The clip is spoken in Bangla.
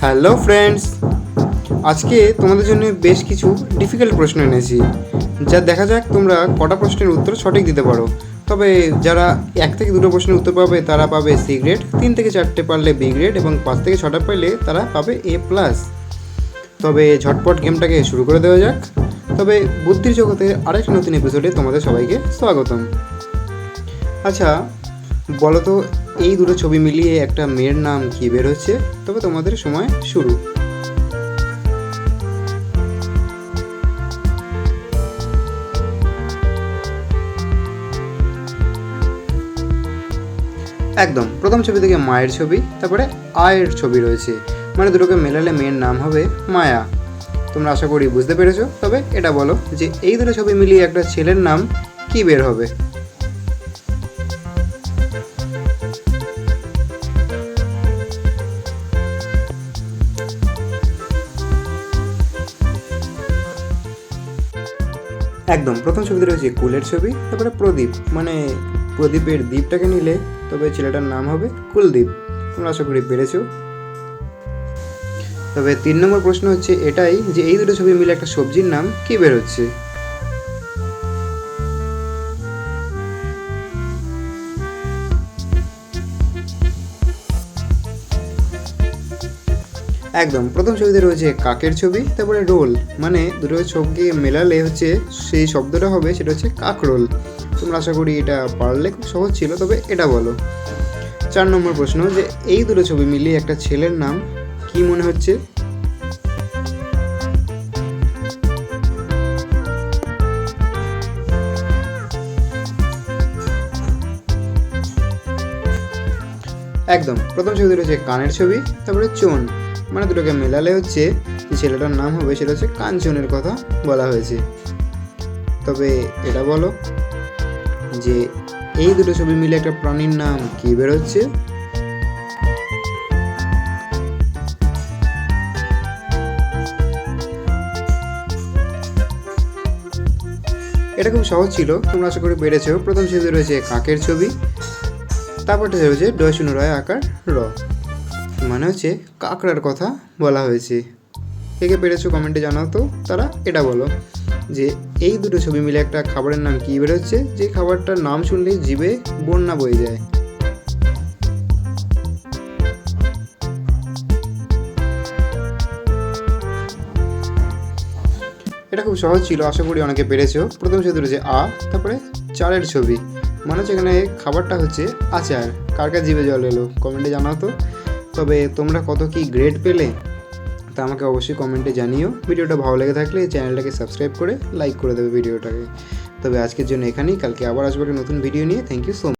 হ্যালো ফ্রেন্ডস, আজকে তোমাদের জন্য বেশ কিছু ডিফিকাল্ট প্রশ্ন এনেছি, যা দেখা যাক তোমরা কটা প্রশ্নের উত্তর সঠিক দিতে পারো। তবে যারা এক থেকে দুটো প্রশ্নের উত্তর পাবে, তারা পাবে সি গ্রেড তিন থেকে চারটে পারলে বি গ্রেড এবং পাঁচ থেকে ছটা পারলে তারা পাবে এ প্লাস তবে ঝটপট গেমটাকে শুরু করে দেওয়া যাক। তবে বুদ্ধির জগতের আরেক নতুন এপিসোডে তোমাদের সবাইকে স্বাগতম। আচ্ছা বলো তো এই দুটো ছবি মিলিয়ে একটা মেয়ের নাম কি বের হচ্ছে তবে তোমাদের সময় শুরু। একদম, প্রথম ছবি থেকে মায়ের ছবি, তারপরে আয়ের ছবি রয়েছে। মানে দুটোকে মেলালে মেয়ের নাম হবে মায়া। তোমরা আশা করি বুঝতে পেরেছ, তবে এটা বলো যে এই দুটো ছবি মিলিয়ে একটা ছেলের নাম কি বের হবে? একদম, প্রথম ছবিতে রয়েছে কুলের ছবি, তারপরে প্রদীপ। মানে প্রদীপের দ্বীপটাকে নিলে তবে ছেলেটার নাম হবে কুলদীপ। তোমরা আশা করি পেরেছ। তবে তিন নম্বর প্রশ্ন হচ্ছে এটাই যে এই দুটো ছবি মিলে একটা সবজির নাম কি বের একদম। প্রথম ছবিতে রয়েছে কাকের ছবি, তারপরে রোল। মানে দুটো ছবিকে মেলালে হচ্ছে সেই শব্দটা হবে, সেটা হচ্ছে কাক রোল। তোমরা আশা করি এটা পারলে খুব সহজ ছিল, তবে এটা বলো। চার নম্বর প্রশ্ন, যে এই দুটো ছবি মিলিয়ে একটা ছেলের নাম কি মনে হচ্ছে? একদম। প্রথম ছবিতে রয়েছে কানের ছবি, তারপরে চোন। মানে দুটোকে মেলালে হচ্ছে যে ছেলেটার নাম হবে সেটা হচ্ছে কাঞ্চনের কথা বলা হয়েছে। তবে এটা বলো যে এই দুটো ছবি মিলে একটা প্রাণীর নাম কি বেরোচ্ছে? এটা খুব সহজ ছিল, তোমরা আশা করি পেরেছ প্রথম ছবিতে রয়েছে কাকের ছবি, তারপরটা রয়েছে ডয় শূন্য রয় আকার র। মানে হচ্ছে কাঁকড়ার কথা বলা হয়েছে। কে কে পেরেছ কমেন্টে জানাও তো। তারা এটা বলো যে এই দুটো ছবি মিলে একটা খাবারের নাম কী বেরোচ্ছে? যে খাবারটার নাম শুনলেই জিভে বন্যা বয়ে যায়। এটা খুব সহজ ছিল, আশা করি অনেকে পেরেছ। প্রথম ছবি রয়েছে আ, তারপরে চারের ছবি। মানে হচ্ছে এখানে খাবারটা হচ্ছে আচার। কার কার জিভে জল এলো? কমেন্টে জানাও তো। তবে তোমরা কত কি গ্রেড পেলে, তা আমাকে অবশ্যই কমেন্টে জানিও। ভিডিওটা ভালো লেগে থাকলে চ্যানেলটাকে সাবস্ক্রাইব করে লাইক করে দেবে ভিডিওটাকে তবে আজকের জন্য এখানেই, কালকে আবার আসব একটা নতুন ভিডিও নিয়ে। Thank you so